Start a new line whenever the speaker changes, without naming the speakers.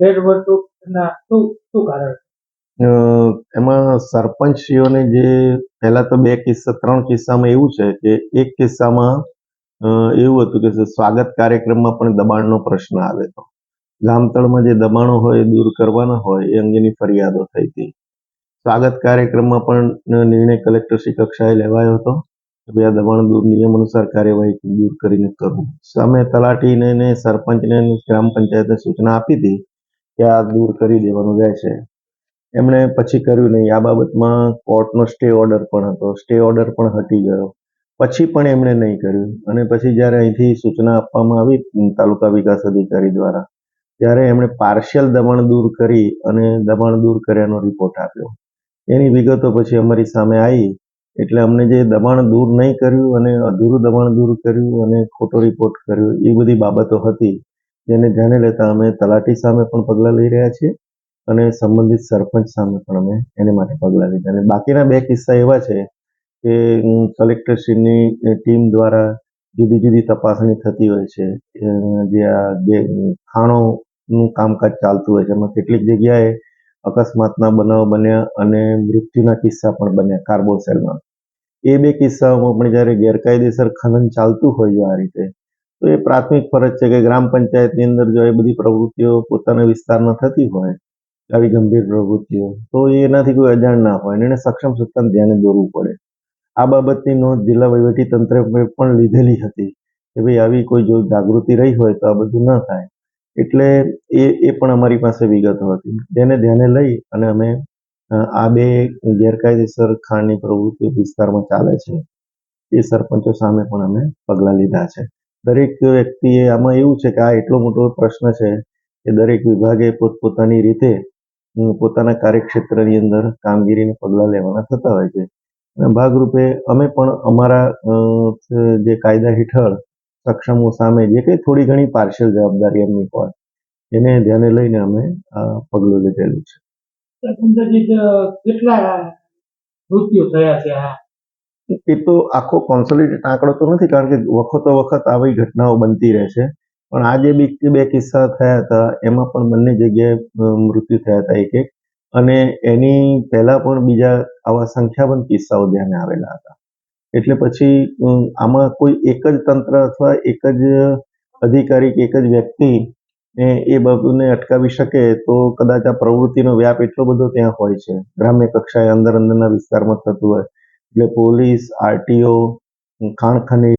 ભેટવર્તુળના શું શું કારણ?
એમાં સરપંચશ્રીઓને જે પહેલા તો બે કિસ્સા, ત્રણ કિસ્સામાં એવું છે કે એક કિસ્સામાં એવું હતું કે સ્વાગત કાર્યક્રમમાં પણ દબાણનો પ્રશ્ન આવે તો. ગામતળમાં જે દબાણો હોય એ દૂર કરવાના હોય, એ અંગેની ફરિયાદો થઈ હતી. સ્વાગત કાર્યક્રમમાં પણ નિર્ણય કલેક્ટરશ્રી કક્ષાએ લેવાયો હતો કે આ દબાણ દૂર, નિયમ અનુસાર કાર્યવાહી દૂર કરીને કરવું. સામે તલાટીને સરપંચને ગ્રામ પંચાયતને સૂચના આપી હતી કે આ દૂર કરી દેવાનું રહેશે એમણે પછી કર્યું નહીં. આ બાબતમાં કોર્ટનો સ્ટે ઓર્ડર પણ હતો. સ્ટે ઓર્ડર પણ હટી ગયો. પછી પણ એમણે નહીં કર્યું. અને પછી જ્યારે અહીંથી સૂચના આપવામાં આવી તાલુકા વિકાસ અધિકારી દ્વારા, ત્યારે એમણે પાર્શિયલ દબાણ દૂર કરી અને દબાણ દૂર કર્યાનો રિપોર્ટ આપ્યો. એની વિગતો પછી અમારી સામે આવી એટલે અમને જે દબાણ દૂર નહીં કર્યું અને અધૂરું દબાણ દૂર કર્યું અને ખોટો રિપોર્ટ કર્યો, એ બધી બાબતો હતી. જેને ધ્યાને લેતા અમે તલાટી સામે પણ પગલાં લઈ રહ્યા છીએ અને સંબંધિત સરપંચ સામે પણ અમે એને માટે પગલાં લીધા. અને બાકીના બે કિસ્સા એવા છે કે કલેક્ટરશ્રીની ટીમ દ્વારા જુદી જુદી તપાસણી થતી હોય છે જે આ જે ખાણોનું કામકાજ ચાલતું હોય છે. એમાં કેટલીક જગ્યાએ અકસ્માતના બનાવ બન્યા અને મૃત્યુના કિસ્સા પણ બન્યા કાર્બોસેલમાં. એ બે કિસ્સાઓમાં પણ જ્યારે ગેરકાયદેસર ખનન ચાલતું હોય છે આ રીતે તો એ પ્રાથમિક ફરજ છે કે ગ્રામ પંચાયતની અંદર જો એ બધી પ્રવૃત્તિઓ પોતાના વિસ્તારમાં થતી હોય, આવી ગંભીર પ્રવૃત્તિઓ, તો એનાથી કોઈ અજાણ ના હોય એને સક્ષમ સત્તાને ધ્યાને દોરવું પડે. આ બાબતની નોંધ જિલ્લા વહીવટી તંત્રે પણ લીધેલી હતી કે ભાઈ આવી કોઈ જો જાગૃતિ રહી હોય તો આ બધું ન થાય. એટલે એ એ પણ અમારી પાસે વિગતો હતી. તેને ધ્યાને લઈ અને અમે આ બે ગેરકાયદેસર ખાણની પ્રવૃત્તિઓ વિસ્તારમાં ચાલે છે, એ સરપંચો સામે પણ અમે પગલાં લીધા છે. દરેક વ્યક્તિએ આમાં એવું છે કે આ એટલો મોટો પ્રશ્ન છે કે દરેક વિભાગે પોતપોતાની રીતે પોતાના કાર્યક્ષેત્રની અંદર કામગીરીને પગલાં લેવાના થતા હોય છે. અને ભાગરૂપે અમે પણ અમારા જે કાયદા હેઠળ સક્ષમો સામે જે કંઈ થોડી ઘણી પાર્શિયલ જવાબદારી એમની હોય, એને ધ્યાને લઈને અમે આ પગલું લીધેલું છે.
કેટલા મૃત્યુ થયા છે આ?
એ તો આખો કોન્સોલિડેટ આંકડો તો નથી, કારણ કે વખતો વખત આવી ઘટનાઓ બનતી રહે છે. પણ આ જે બી, બે કિસ્સા થયા હતા, એમાં પણ બંને જગ્યાએ મૃત્યુ થયા હતા એક એક. અને એની પહેલા પણ બીજા આવા સંખ્યાબંધ કિસ્સાઓ ધ્યાને આવેલા હતા. એટલે પછી આમાં કોઈ એક જ તંત્ર અથવા એક જ અધિકારી કે એક જ વ્યક્તિ, એ એ બાબતને અટકાવી શકે તો કદાચ આ પ્રવૃત્તિનો વ્યાપ એટલો બધો ત્યાં હોય છે. ગ્રામ્ય કક્ષાએ અંદર અંદરના વિસ્તારમાં થતું હોય. એટલે પોલીસ આરટીઓ ખાણ ખનીજ